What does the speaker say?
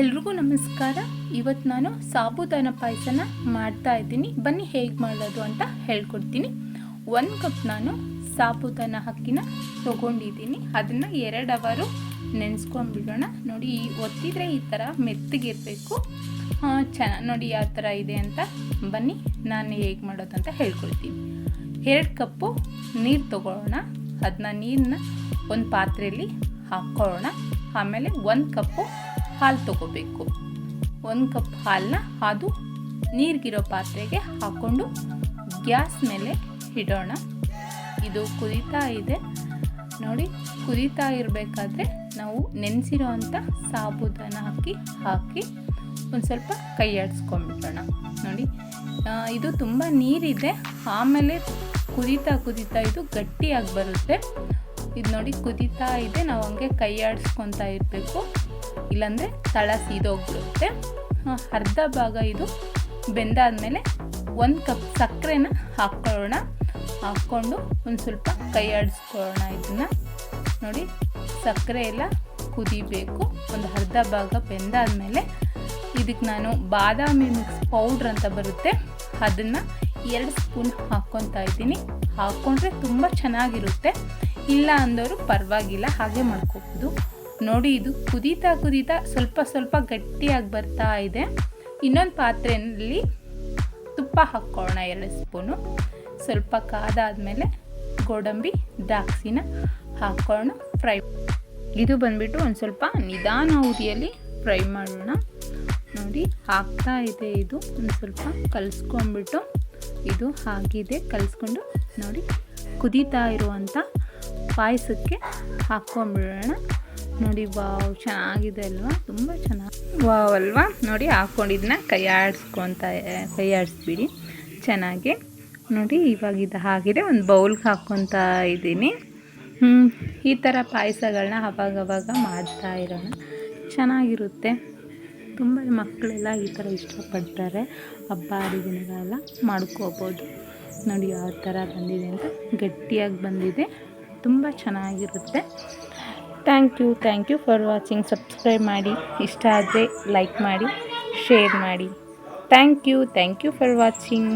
ಎಲ್ರಿಗೂ ನಮಸ್ಕಾರ. ಇವತ್ತು ನಾನು ಸಾಬುದಾನ ಪಾಯಸನ ಮಾಡ್ತಾ ಇದ್ದೀನಿ. ಬನ್ನಿ ಹೇಗೆ ಮಾಡೋದು ಅಂತ ಹೇಳ್ಕೊಡ್ತೀನಿ. ಒಂದು ಕಪ್ ನಾನು ಸಾಬುದಾನ ಹಕ್ಕಿನ ತೊಗೊಂಡಿದ್ದೀನಿ. ಅದನ್ನು ಎರಡು ಅವರು ನೆನೆಸ್ಕೊಂಡ್ಬಿಡೋಣ. ನೋಡಿ, ಈ ಒತ್ತಿದ್ರೆ ಈ ಥರ ಮೆತ್ತಗಿರಬೇಕು. ಚೆನ್ನಾಗಿ ನೋಡಿ ಯಾವ ಥರ ಇದೆ ಅಂತ ಬನ್ನಿ. ನಾನು ಹೇಗೆ ಮಾಡೋದು ಅಂತ ಹೇಳ್ಕೊಡ್ತೀನಿ. ಎರಡು ಕಪ್ಪು ನೀರು ತಗೊಳ್ಳೋಣ. ಅದನ್ನ ನೀರನ್ನ ಒಂದು ಪಾತ್ರೆಯಲ್ಲಿ ಹಾಕ್ಕೊಳ್ಳೋಣ. ಆಮೇಲೆ ಒಂದು ಕಪ್ಪು ಹಾಲು ತಗೋಬೇಕು. ಒಂದು ಕಪ್ ಹಾಲನ್ನ ಅದು ನೀರಿಗಿರೋ ಪಾತ್ರೆಗೆ ಹಾಕ್ಕೊಂಡು ಗ್ಯಾಸ್ ಮೇಲೆ ಇಡೋಣ. ಇದು ಕುದೀತಾ ಇದೆ. ನೋಡಿ, ಕುದೀತಾ ಇರಬೇಕಾದ್ರೆ ನಾವು ನೆನೆಸಿರೋ ಅಂಥ ಸಾಬೂದನ್ನು ಹಾಕಿ ಹಾಕಿ ಒಂದು ಸ್ವಲ್ಪ ಕೈ ಆಡಿಸ್ಕೊಂಡ್ಬಿಡೋಣ. ನೋಡಿ ಇದು ತುಂಬ ನೀರಿದೆ. ಆಮೇಲೆ ಕುದೀತಾ ಕುದೀತಾ ಇದು ಗಟ್ಟಿಯಾಗಿ ಬರುತ್ತೆ. ಇದು ನೋಡಿ ಕುದೀತಾ ಇದೆ. ನಾವು ಹಂಗೆ ಕೈ ಆಡಿಸ್ಕೊತಾ ಇರಬೇಕು. ಇಲ್ಲಾಂದರೆ ತಳ ಸೀದೋಗ್ಬಿಡುತ್ತೆ. ಅರ್ಧ ಭಾಗ ಇದು ಬೆಂದಾದ್ಮೇಲೆ ಒಂದು ಕಪ್ ಸಕ್ಕರೆನ ಹಾಕ್ಕೊಳ್ಳೋಣ. ಹಾಕ್ಕೊಂಡು ಒಂದು ಸ್ವಲ್ಪ ಕೈ ಆಡಿಸ್ಕೊಳ್ಳೋಣ ಇದನ್ನು. ನೋಡಿ, ಸಕ್ಕರೆ ಎಲ್ಲ ಕುದಿಬೇಕು. ಒಂದು ಅರ್ಧ ಭಾಗ ಬೆಂದಾದ್ಮೇಲೆ ಇದಕ್ಕೆ ನಾನು ಬಾದಾಮಿ ಮಿಕ್ಸ್ ಪೌಡ್ರ್ ಅಂತ ಬರುತ್ತೆ. ಅದನ್ನು ಎರಡು ಸ್ಪೂನ್ ಹಾಕ್ಕೊತಾ ಇದ್ದೀನಿ. ಹಾಕ್ಕೊಂಡ್ರೆ ತುಂಬ ಚೆನ್ನಾಗಿರುತ್ತೆ. ಇಲ್ಲ ಅಂದವರು ಪರವಾಗಿಲ್ಲ, ಹಾಗೆ ಮಾಡ್ಕೋಬೋದು. ನೋಡಿ, ಇದು ಕುದೀತಾ ಕುದೀತಾ ಸ್ವಲ್ಪ ಸ್ವಲ್ಪ ಗಟ್ಟಿಯಾಗಿ ಬರ್ತಾ ಇದೆ. ಇನ್ನೊಂದು ಪಾತ್ರೆಯಲ್ಲಿ ತುಪ್ಪ ಹಾಕ್ಕೊಳ್ಳೋಣ, ಎರಡು ಸ್ಪೂನು. ಸ್ವಲ್ಪ ಕಾದಾದಮೇಲೆ ಗೋಡಂಬಿ, ದ್ರಾಕ್ಷಿನ ಹಾಕ್ಕೊಳ್ಳೋಣ, ಫ್ರೈ ಇದು ಬಂದ್ಬಿಟ್ಟು ಒಂದು ಸ್ವಲ್ಪ ನಿಧಾನ ಉದಿಯಲ್ಲಿ ಫ್ರೈ ಮಾಡೋಣ. ನೋಡಿ ಹಾಕ್ತಾ ಇದೆ ಇದು. ಒಂದು ಸ್ವಲ್ಪ ಕಲಿಸ್ಕೊಂಬಿಟ್ಟು ಇದು ಆಗಿದೆ. ಕಲಿಸ್ಕೊಂಡು ನೋಡಿ, ಕುದೀತಾ ಇರುವಂಥ ಪಾಯಸಕ್ಕೆ ಹಾಕ್ಕೊಂಡ್ಬಿಡೋಣ. ನೋಡಿ, ವಾವ್, ಚೆನ್ನಾಗಿದೆ ಅಲ್ವಾ? ತುಂಬ ಚೆನ್ನಾಗಿ ವಾವ್ ಅಲ್ವಾ? ನೋಡಿ ಹಾಕ್ಕೊಂಡಿದ್ದನ್ನ ಕೈ ಆಡಿಸ್ಕೊತ, ಕೈ ಆಡಿಸ್ಬಿಡಿ. ಚೆನ್ನಾಗಿ. ನೋಡಿ, ಇವಾಗ ಇದು ಆಗಿದೆ ಒಂದು ಬೌಲ್ಗೆ ಹಾಕ್ಕೊತಾ ಇದ್ದೀನಿ. ಈ ಥರ ಪಾಯಸಗಳನ್ನ ಅವಾಗವಾಗ ಮಾಡ್ತಾ ಇರೋಣ. ಚೆನ್ನಾಗಿರುತ್ತೆ. ತುಂಬ ಮಕ್ಕಳೆಲ್ಲ ಈ ಥರ ಇಷ್ಟಪಡ್ತಾರೆ. ಹಬ್ಬ, ಹರಿದಿನಗಳೆಲ್ಲ ಮಾಡ್ಕೋಬೋದು. ನೋಡಿ, ಯಾವ ಥರ ಬಂದಿದೆ ಅಂತ ಗಟ್ಟಿಯಾಗಿ ಬಂದಿದೆ. ತುಂಬ ಚೆನ್ನಾಗಿರುತ್ತೆ. Thank you thank you for watching. Subscribe ಮಾಡಿ, ಇಷ್ಟ ಆದರೆ ಲೈಕ್ ಮಾಡಿ, ಶೇರ್ ಮಾಡಿ. Thank you thank you for watching.